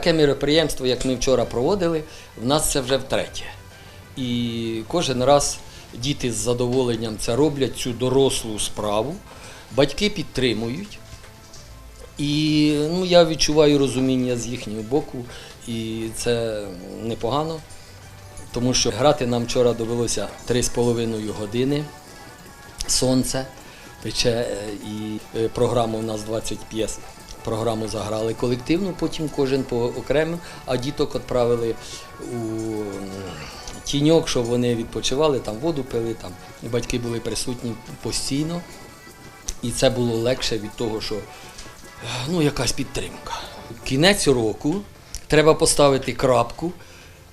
таке мероприємство, як ми вчора проводили, в нас це вже втретє. І кожен раз діти з задоволенням це роблять цю дорослу справу, батьки підтримують. І ну, я відчуваю розуміння з їхнього боку, і це непогано, тому що грати нам вчора довелося 3,5 години. Сонце пече, е, і е, програма у нас 20 п'єс. Програму заграли колективно, потім кожен по окремо, а діток відправили у тіньок, щоб вони відпочивали, там воду пили, там батьки були присутні постійно. І це було легше від того, що ну, якась підтримка. Кінець року треба поставити крапку,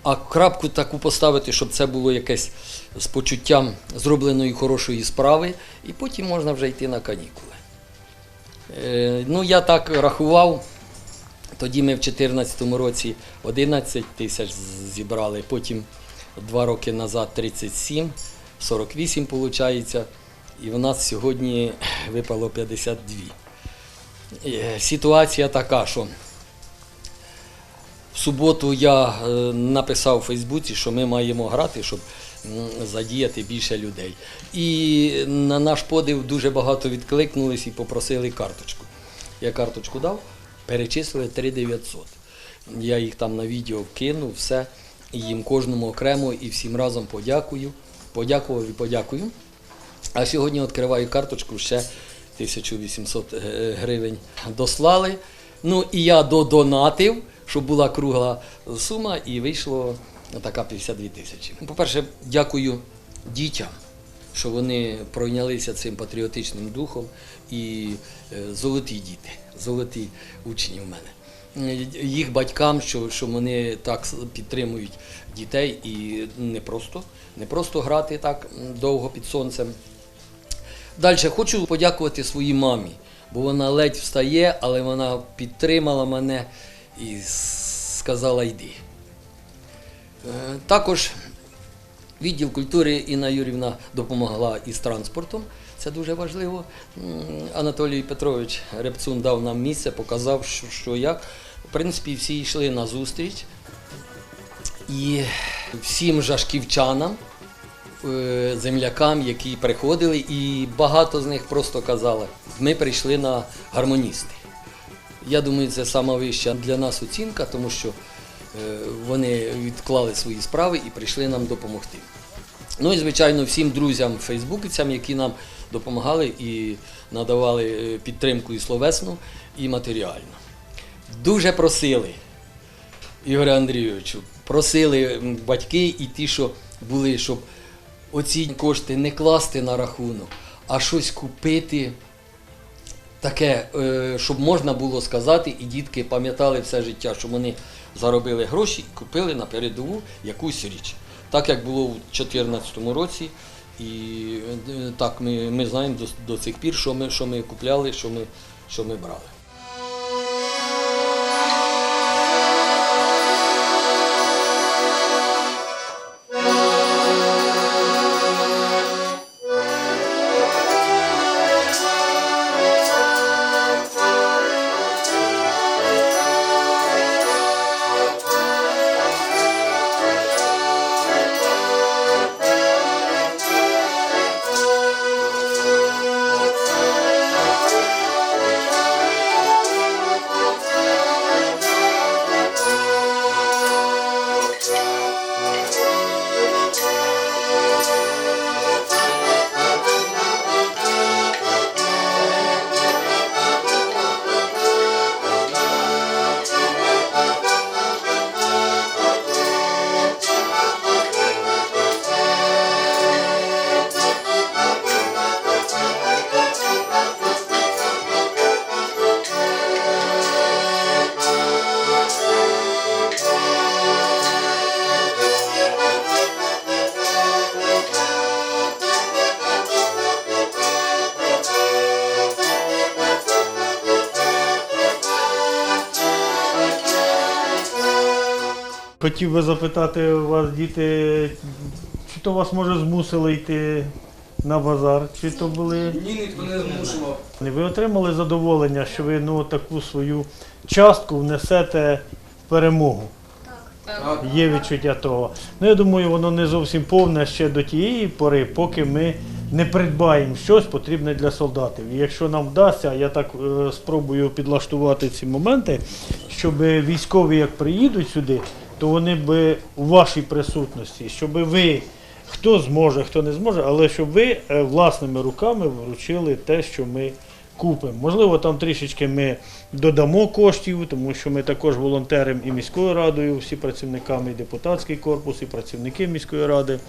а крапку таку поставити, щоб це було якесь з почуттям зробленої хорошої справи, і потім можна вже йти на канікули. Е, ну, я так рахував. Тоді ми в 2014 році 11 тисяч зібрали, потім два роки назад 37, 48 виходить, і в нас сьогодні випало 52. Е, Ситуація така, що в суботу я е, написав у Фейсбуці, що ми маємо грати, щоб задіяти більше людей. І на наш подив дуже багато відкликнулись і попросили карточку. Я карточку дав, перечислили 3900. Я їх там на відео вкинув, все, і їм кожному окремо і всім разом подякую. Подякував і подякую. А сьогодні відкриваю карточку, ще 1800 е, гривень дослали. Ну і я додонатив, щоб була кругла сума, і вийшло така 52 тисячі. По-перше, дякую дітям, що вони пройнялися цим патріотичним духом. І е, золоті діти, золоті учні в мене. Їх батькам, що, що вони так підтримують дітей і не просто, не просто грати так довго під сонцем. Далі хочу подякувати своїй мамі, бо вона ледь встає, але вона підтримала мене і сказала йди. Е, Також відділ культури Інна Юрівна допомогла із транспортом. Це дуже важливо. Анатолій Петрович Репцун дав нам місце, показав, що, як. В принципі, всі йшли на зустріч. І всім жашківчанам, е, землякам, які приходили, і багато з них просто казали, ми прийшли на гармоністи. Я думаю, це сама вища для нас оцінка, тому що е, вони відклали свої справи і прийшли нам допомогти. Ну і, звичайно, всім друзям, фейсбуківцям, які нам допомагали і надавали е, підтримку і словесну, і матеріальну. Дуже просили, Ігоря Андрійовичу, просили батьки і ті, що були, щоб оці кошти не класти на рахунок, а щось купити таке, е, щоб можна було сказати, і дітки пам'ятали все життя, що вони заробили гроші і купили на передову якусь річ. Так як було у 2014 році, і е, так ми, ми знаємо до, до цих пір, що ми, що ми купляли, що ми, що ми брали. Хотів би запитати у вас, діти, чи то вас може змусили йти на базар, чи то були. Ні, ніхто не змушував. Ви отримали задоволення, що ви ну, таку свою частку внесете в перемогу. Так. Є відчуття того. Ну, я думаю, воно не зовсім повне ще до тієї пори, поки ми не придбаємо щось потрібне для солдатів. І якщо нам вдасться, я так е, спробую підлаштувати ці моменти, щоб військові, як приїдуть сюди, то вони б у вашій присутності, щоб ви, хто зможе, хто не зможе, але щоб ви е, власними руками вручили те, що ми купимо. Можливо, там трішечки ми додамо коштів, тому що ми також волонтеримо і міською радою, всі працівниками, і депутатський корпус, і працівники міської ради,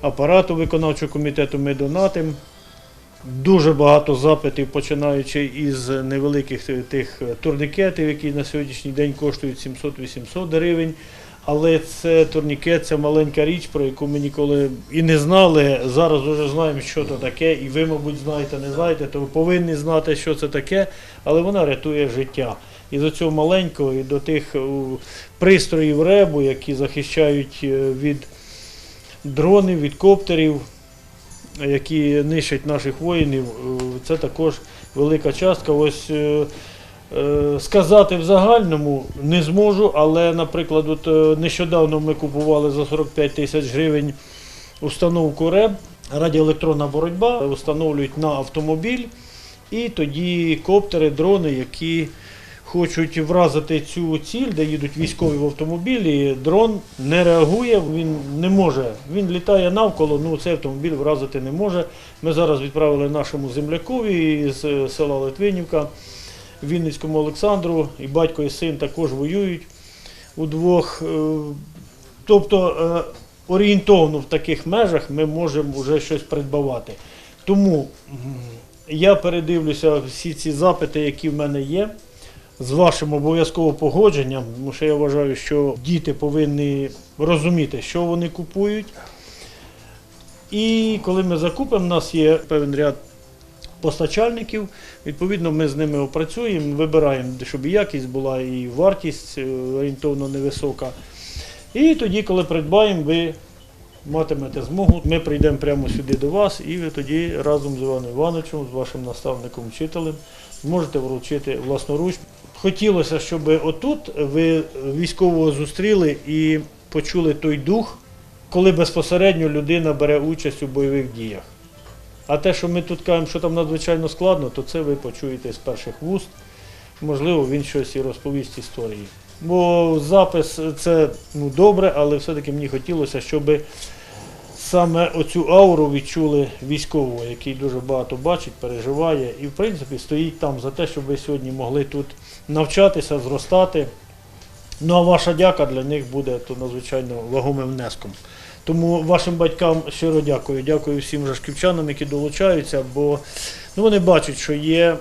апарату виконавчого комітету ми донатимо. Дуже багато запитів, починаючи із невеликих тих турнікетів, які на сьогоднішній день коштують 700-800 гривень. Але це турнікет, це маленька річ, про яку ми ніколи і не знали. Зараз вже знаємо, що це таке, і ви, мабуть, знаєте, не знаєте, то ви повинні знати, що це таке, але вона рятує життя. І до цього маленького, і до тих пристроїв ребу, які захищають е, від дронів, від коптерів, які нищать наших воїнів, е, це також велика частка. Ось е, е, сказати в загальному не зможу, але, наприклад, от нещодавно ми купували за 45 тисяч гривень установку РЕБ, радіоелектронна боротьба, встановлюють на автомобіль, і тоді коптери, дрони, які хочуть вразити цю ціль, де їдуть військові в автомобілі, дрон не реагує, він не може. Він літає навколо, ну цей автомобіль вразити не може. Ми зараз відправили нашому землякові з е, села Литвинівка, Вінницькому Олександру, і батько і син також воюють удвох. Е, Тобто е, орієнтовно в таких межах ми можемо вже щось придбавати. Тому я передивлюся всі ці запити, які в мене є, з вашим обов'язково погодженням, тому що я вважаю, що діти повинні розуміти, що вони купують. І коли ми закупимо, у нас є певний ряд постачальників. Відповідно, ми з ними опрацюємо, вибираємо, щоб і якість була, і вартість е, орієнтовно невисока. І тоді, коли придбаємо, ви матимете змогу. Ми прийдемо прямо сюди до вас, і ви тоді разом з Іваном Івановичем, з вашим наставником, вчителем, зможете вручити власноруч. Хотілося, щоб отут ви військового зустріли і почули той дух, коли безпосередньо людина бере участь у бойових діях. А те, що ми тут кажемо, що там надзвичайно складно, то це ви почуєте з перших вуст. Можливо, він щось і розповість історії. Бо запис це ну, добре, але все-таки мені хотілося, щоб саме оцю ауру відчули військового, який дуже багато бачить, переживає і, в принципі, стоїть там за те, щоб ви сьогодні могли тут навчатися, зростати. Ну а ваша дяка для них буде то надзвичайно вагомим внеском. Тому вашим батькам щиро дякую. Дякую всім жашківчанам, які долучаються, бо ну, вони бачать, що є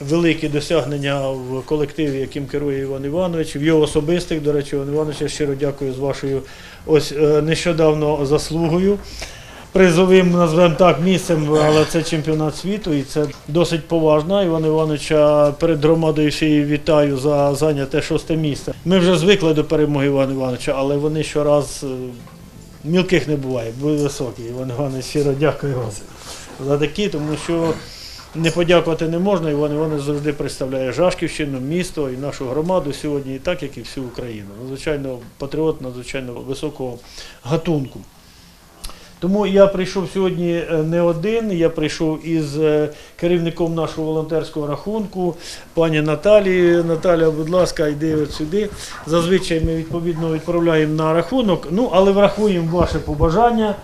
великі досягнення в колективі, яким керує Іван Іванович, в його особистих, до речі, Іван Іванович, я щиро дякую з вашою ось е, нещодавно заслугою. Призовим, назвемо так, місцем, але це чемпіонат світу і це досить поважно. Івана Івановича перед громадою всією вітаю за зайняте шосте місце. Ми вже звикли до перемоги Івана Івановича, але вони щораз е, мілких не буває, були високі. Іван Іванович, щиро дякую вам за такі, тому що не подякувати не можна. Іван Іванович завжди представляє Жашківщину, місто і нашу громаду сьогодні, і так як і всю Україну. Надзвичайно патріот, надзвичайно високого гатунку. Тому я прийшов сьогодні е, не один, я прийшов із е, керівником нашого волонтерського рахунку, пані Наталі. Наталя, будь ласка, йди от сюди. Зазвичай ми відповідно відправляємо на рахунок, ну але врахуємо ваше побажання.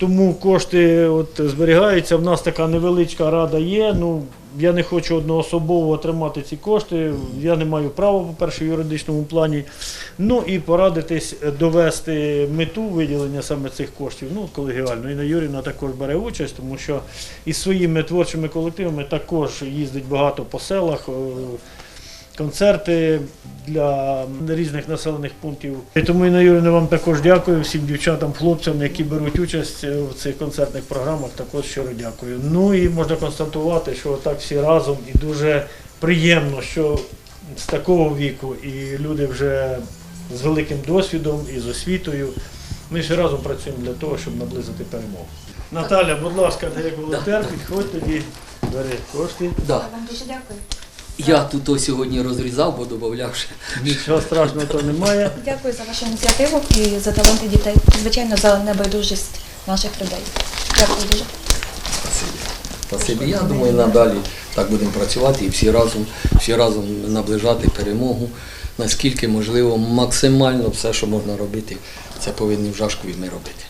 Тому кошти от зберігаються. В нас така невеличка рада є. Ну я не хочу одноособово отримати ці кошти. Я не маю права, по-перше, в юридичному плані. Ну і порадитись довести мету виділення саме цих коштів. Ну, колегіально. Інна Юрівна також бере участь, тому що із своїми творчими колективами також їздить багато по селах. Концерти для різних населених пунктів. І тому Інна Юрівна, вам також дякую всім дівчатам, хлопцям, які беруть участь в цих концертних програмах. Також щиро дякую. Ну і можна констатувати, що так всі разом і дуже приємно, що з такого віку і люди вже з великим досвідом і з освітою. Ми всі разом працюємо для того, щоб наблизити перемогу. Наталя, будь ласка, як волонтер, підходь тоді, бери кошти. Да. Вам дуже дякую. Я тут сьогодні розрізав, бо додавав ще. Нічого страшного то немає. Дякую за вашу ініціативу і за таланти дітей. Звичайно, за небайдужість наших людей. Дякую дуже. Спасибі. Спасибі. Я думаю, надалі так будемо працювати і всі разом, всі разом наближати перемогу. Наскільки можливо, максимально все, що можна робити, це повинні в Жашкові ми робити.